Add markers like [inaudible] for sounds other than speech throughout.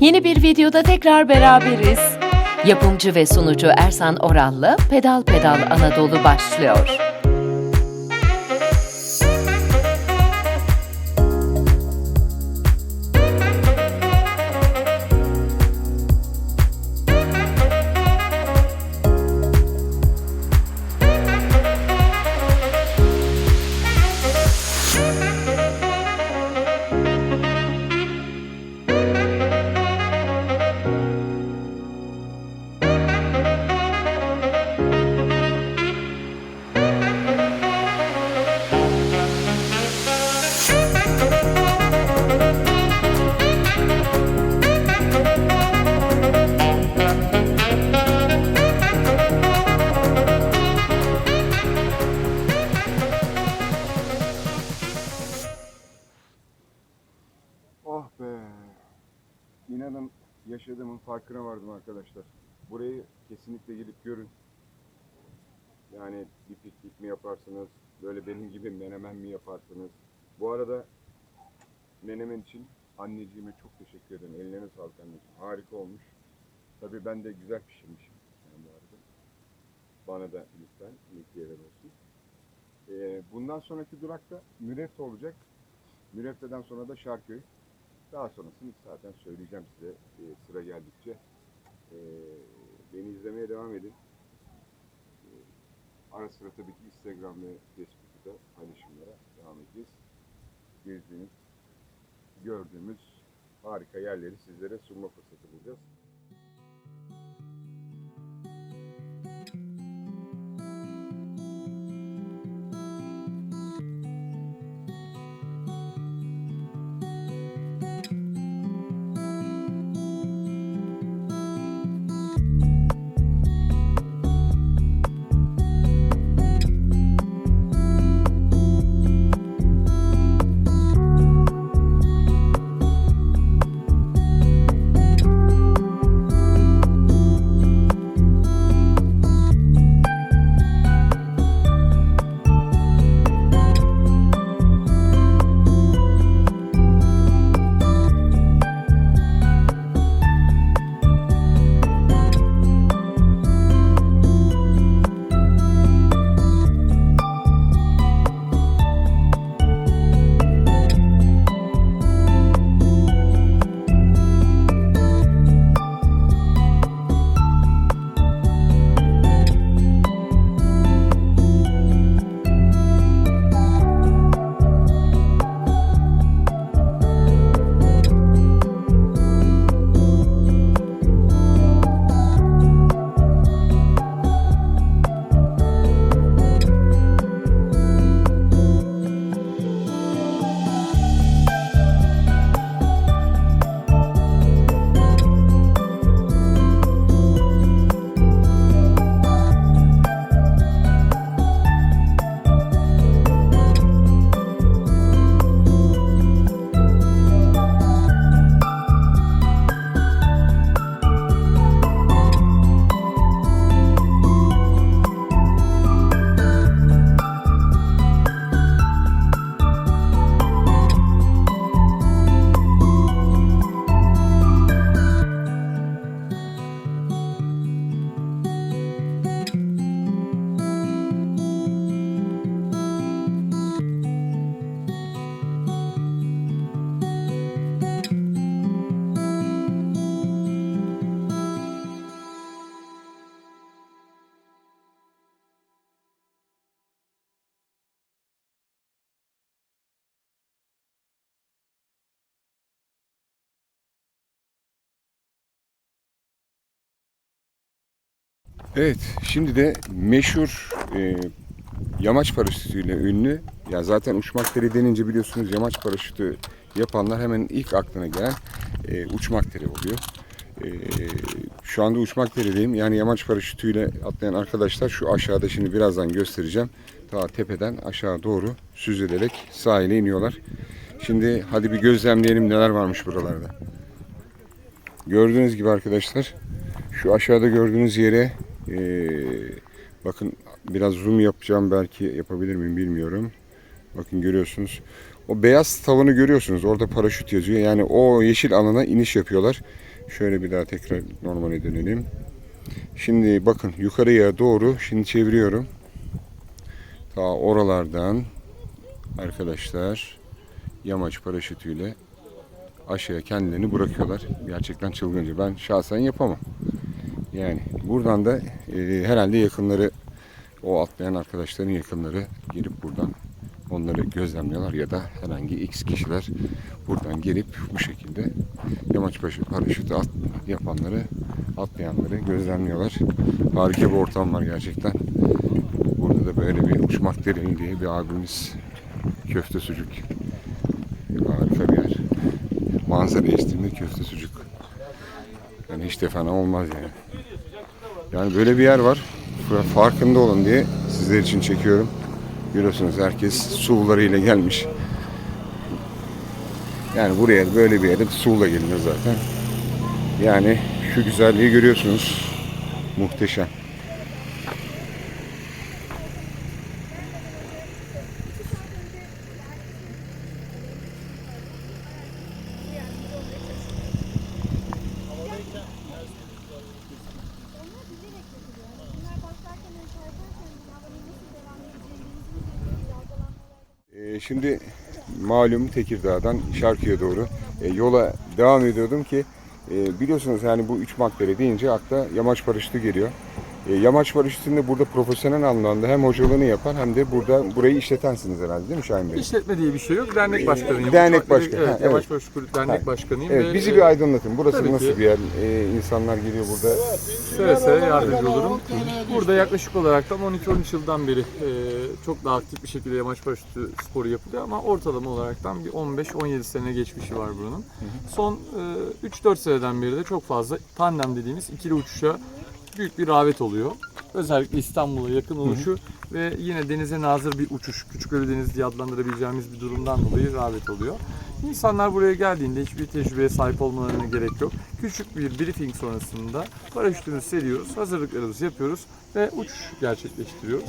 Yeni bir videoda tekrar beraberiz. Yapımcı ve sunucu Ersan Oral'la Pedal Pedal Anadolu başlıyor. Benim gibi menemen mi yaparsınız? Bu arada menemen için anneciğime çok teşekkür ederim. Ellerine sağlık anneciğim. Harika olmuş. Tabii ben de güzel pişirmişim yani bu arada. Bana da lütfen mülkiyeler olsun. Ee, bundan sonraki durakta Müreffe olacak. Müreffe'den sonra da Şarköy. Daha sonrasını zaten söyleyeceğim size e, sıra geldikçe. E, beni izlemeye devam edin. E, ara sıra tabii ki Instagram ve Facebook'ta paylaşımlara devam edeceğiz. Gezdiğimiz, gördüğümüz harika yerleri sizlere sunma fırsatı bulacağız. Evet, şimdi de meşhur e, yamaç paraşütüyle ünlü, ya zaten uçmak teri denince biliyorsunuz yamaç paraşütü yapanlar hemen ilk aklına gelen e, uçmak teri oluyor. E, şu anda uçmak terideyim, yani yamaç paraşütüyle atlayan arkadaşlar şu aşağıda şimdi birazdan göstereceğim. Ta tepeden aşağı doğru süzülerek sahile iniyorlar. Şimdi hadi bir gözlemleyelim neler varmış buralarda. Gördüğünüz gibi arkadaşlar şu aşağıda gördüğünüz yere ee, bakın biraz zoom yapacağım belki yapabilir miyim bilmiyorum. Bakın görüyorsunuz. O beyaz tavanı görüyorsunuz. Orada paraşüt yazıyor. Yani o yeşil alana iniş yapıyorlar. Şöyle bir daha tekrar normale dönelim. Şimdi bakın yukarıya doğru şimdi çeviriyorum. Ta oralardan arkadaşlar yamaç paraşütüyle aşağıya kendilerini bırakıyorlar. Gerçekten çılgınca. Ben şahsen yapamam. Yani buradan da e, herhalde yakınları o atlayan arkadaşların yakınları gelip buradan onları gözlemliyorlar ya da herhangi X kişiler buradan gelip bu şekilde yamaç başı paraşütü at, yapanları atlayanları gözlemliyorlar. Harika bir ortam var gerçekten. Burada da böyle bir uçmak derin diye bir abimiz köfte sucuk. Harika bir yer. Manzara eşliğinde köfte sucuk. Yani hiç de fena olmaz yani. Yani böyle bir yer var. Farkında olun diye sizler için çekiyorum. Görüyorsunuz herkes sularıyla gelmiş. Yani buraya böyle bir yere suğla gelinir zaten. Yani şu güzelliği görüyorsunuz. Muhteşem. Bunlar başlarken ön çarparken havanın nasıl devam edeceğini dalgalanmalar. Ee, şimdi malum Tekirdağ'dan Şarkı'ya doğru e, yola devam ediyordum ki e, biliyorsunuz yani bu üç makbere deyince akla yamaç paraşütü geliyor. E, yamaç paraşütünde burada profesyonel anlamda hem hocalığını yapan hem de burada burayı işletensiniz herhalde değil mi Şahin Bey? İşletme diye bir şey yok. Dernek başkanıyım. dernek başkanı, Evet, ha, evet. Paraşüt Kulübü dernek Ha. başkanıyım. Evet ve, bizi e, bir aydınlatın. Burası tabii nasıl ki. bir yer? E, insanlar geliyor burada. Seve seve yardımcı olurum. Burada yaklaşık olarak tam 12-13 yıldan beri e, çok daha aktif bir şekilde yamaç paraşütü sporu yapılıyor ama ortalama olarak tam bir 15-17 sene geçmişi var buranın. Son e, 3-4 seneden beri de çok fazla tandem dediğimiz ikili uçuşa büyük bir rağbet oluyor. Özellikle İstanbul'a yakın oluşu ve yine denize nazır bir uçuş, Küçük Ölüdeniz diye adlandırabileceğimiz bir durumdan dolayı rağbet oluyor. İnsanlar buraya geldiğinde hiçbir tecrübeye sahip olmalarına gerek yok. Küçük bir briefing sonrasında paraşütümüzü seriyoruz, hazırlıklarımızı yapıyoruz ve uçuş gerçekleştiriyoruz.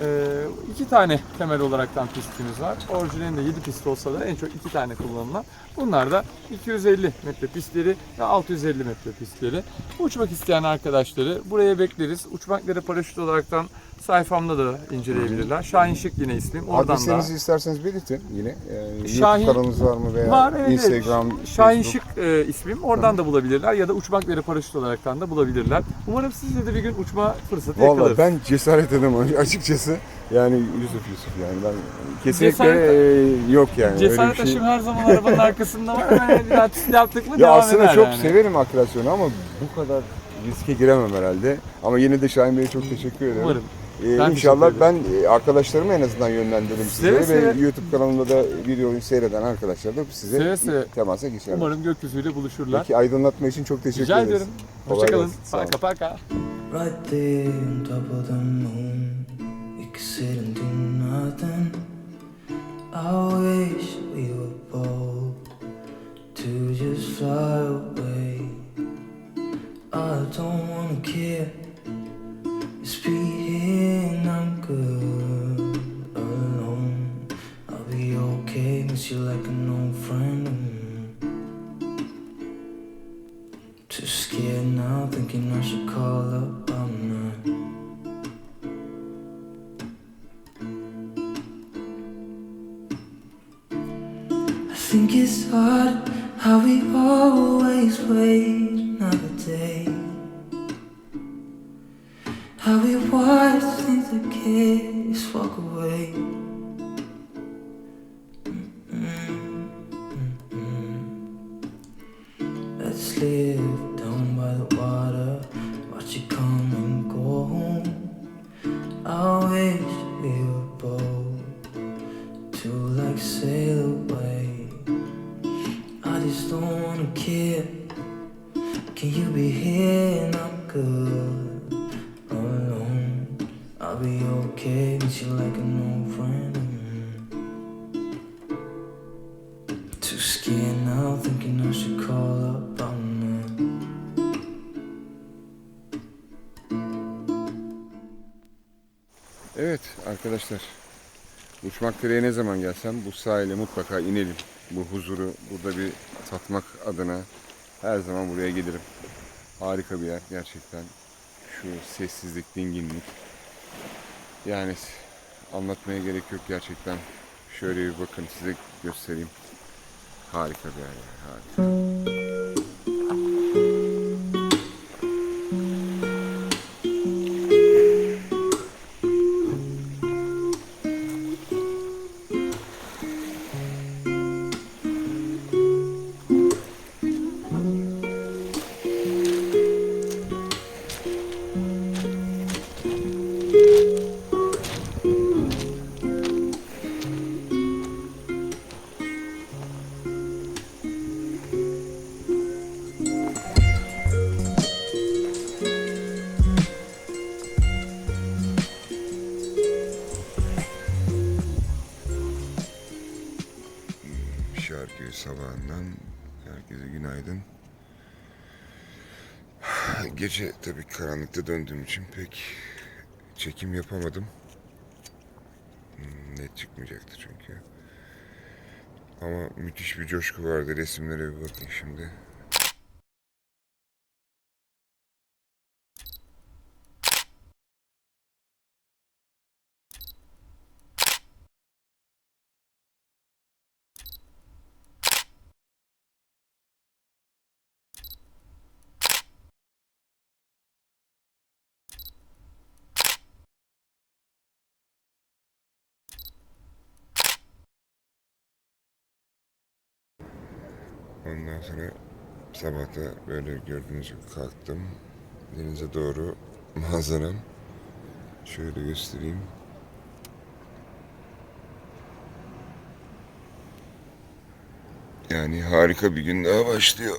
Ee, iki tane temel olaraktan pistimiz var. Orijinalinde 7 pist olsa da en çok iki tane kullanılan. Bunlar da 250 metre pistleri ve 650 metre pistleri. Uçmak isteyen arkadaşları buraya bekleriz. Uçmakları paraşüt olaraktan sayfamda da inceleyebilirler. Şahin Şık yine ismim. Oradan da. Adresinizi isterseniz belirtin yine. Yani Şahin- YouTube kanalınız var mı veya Var evet. Instagram. Şahin Facebook? Şık e, ismim. Oradan da bulabilirler ya da uçmak veri paraşüt olaraktan da bulabilirler. Umarım sizle de bir gün uçma fırsatı Vallahi yakalarız. ben cesaret edemem [laughs] açıkçası. Yani Yusuf Yusuf yani ben kesinlikle Cesaret- e, yok yani Cesaret öyle şey. aşım her zaman arabanın arkasında var. [laughs] Bir atış yaptık mı Ya devam aslında eder çok yani. severim akreasyonu ama bu kadar riske giremem herhalde. Ama yine de Şahin Bey'e çok teşekkür ederim. Umarım. Ee, Ben inşallah ben e, arkadaşlarımı en azından yönlendiririm Seve sizlere ve. YouTube kanalımda da videoyu seyreden arkadaşlar da size Seve seve. temasa geçerler. Umarım gökyüzüyle buluşurlar. Peki aydınlatma için çok teşekkür Rica ederiz. ederim. Hoşçakalın. Paka paka. Right there on top of the moon, we could sit and do nothing. I wish we were bold to just fly away. I don't wanna care. Just be and I'm good alone. I'll be okay, miss you like an arkadaşlar. Uçmak direğe ne zaman gelsem bu sahile mutlaka inelim. Bu huzuru burada bir tatmak adına her zaman buraya gelirim. Harika bir yer gerçekten. Şu sessizlik, dinginlik. Yani anlatmaya gerek yok gerçekten. Şöyle bir bakın size göstereyim. Harika bir yer. Harika. gece tabii karanlıkta döndüğüm için pek çekim yapamadım. Hmm, net çıkmayacaktı çünkü. Ama müthiş bir coşku vardı. Resimlere bir bakın şimdi. Ondan sonra sabah da böyle gördüğünüz gibi kalktım. Denize doğru [laughs] manzaram. Şöyle göstereyim. Yani harika bir gün daha başlıyor.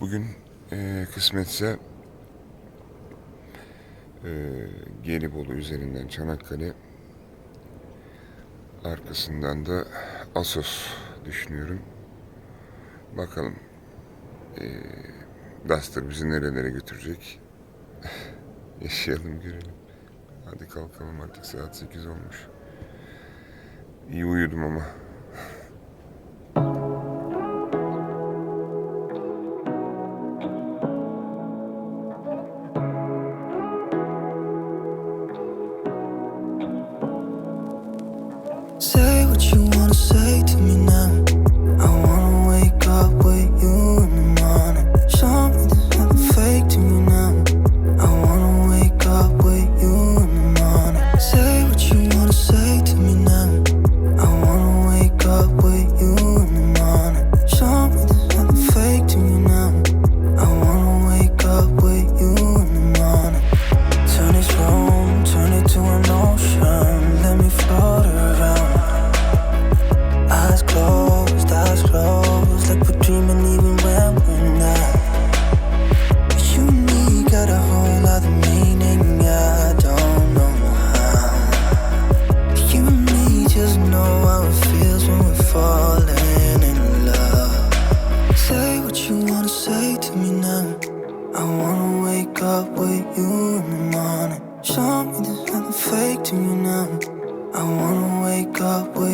Bugün e, kısmetse e, Gelibolu üzerinden Çanakkale arkasından da Asos düşünüyorum. Bakalım. Ee, Duster bizi nerelere götürecek? [laughs] Yaşayalım görelim. Hadi kalkalım artık saat 8 olmuş. İyi uyudum ama. I wanna wake up with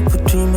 like a dream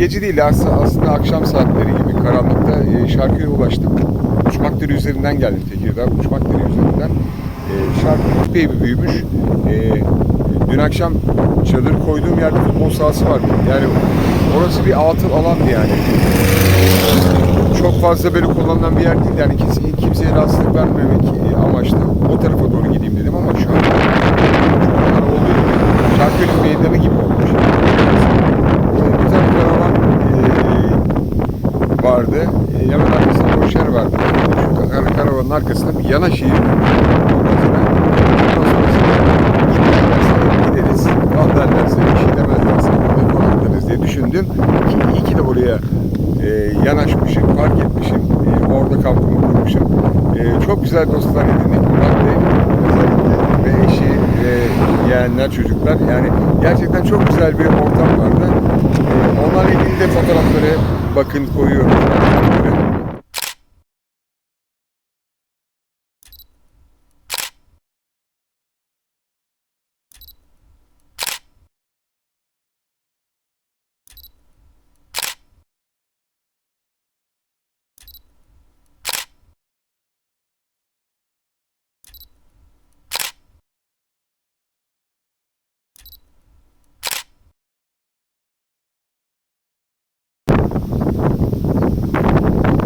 gece değil aslında, akşam saatleri gibi karanlıkta e, Şarköy'e ulaştım. Uçmakdere üzerinden geldim Tekirdağ, Uçmakdere üzerinden. E, Şarköy epey bir büyümüş. E, dün akşam çadır koyduğum yerde futbol sahası vardı. Yani orası bir atıl alandı yani. Çok fazla böyle kullanılan bir yer değil. Yani kimse, kimseye rahatsızlık vermemek e, amaçlı o tarafa doğru gideyim dedim ama şu an çocuklar oldu. Şarköy'ün meydanı gibi olmuş. Ee, Güzel bir karavan e, vardı. E, hemen arkasında boş vardı. Şu kar- karavanın arkasında bir yana şehir. Orasına ondan giderlerse gideriz. Al derlerse şey demezlerse konaklarız diye düşündüm. Ki iyi ki de oraya e, yanaşmışım, park etmişim. E, orada kampımı kurmuşum. E, çok güzel dostlar edindik. Murat Bey özellikle ve eşi ve yeğenler, çocuklar. Yani gerçekten çok güzel bir ortam vardı. E, onlarla ilgili fotoğrafları bakın koyuyorum.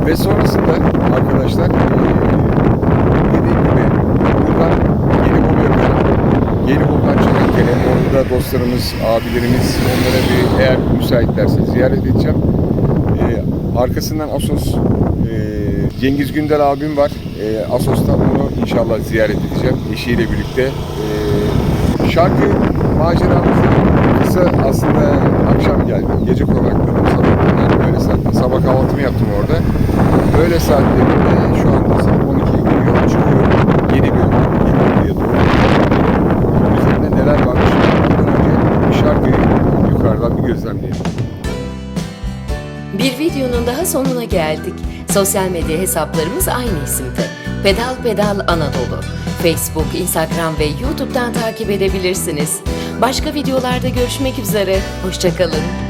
Ve sonrasında arkadaşlar dediğim gibi buradan Gelibolu'ya Gelibolu'dan Çanakkale orada dostlarımız, abilerimiz onlara bir eğer müsaitlerse ziyaret edeceğim. Eee, arkasından Asos eee, Cengiz Gündel abim var. Eee Asos'ta onu inşallah ziyaret edeceğim eşiyle birlikte. Eee şarkı maceramızı kısa aslında akşam geldim. Gece konakladım sabah. Böyle saatte. Sabah kahvaltımı yaptım orada. Böyle saatlerinde şu anda saat 12'ye geliyor. Çıkıyorum. Yeni bir yol. Yeni bir doğru. Üzerinde neler varmış. Ondan önce şarkıyı yukarıdan bir gözlemleyelim. Bir videonun daha sonuna geldik. Sosyal medya hesaplarımız aynı isimde. Pedal Pedal Anadolu. Facebook, Instagram ve YouTube'dan takip edebilirsiniz. Başka videolarda görüşmek üzere. Hoşçakalın.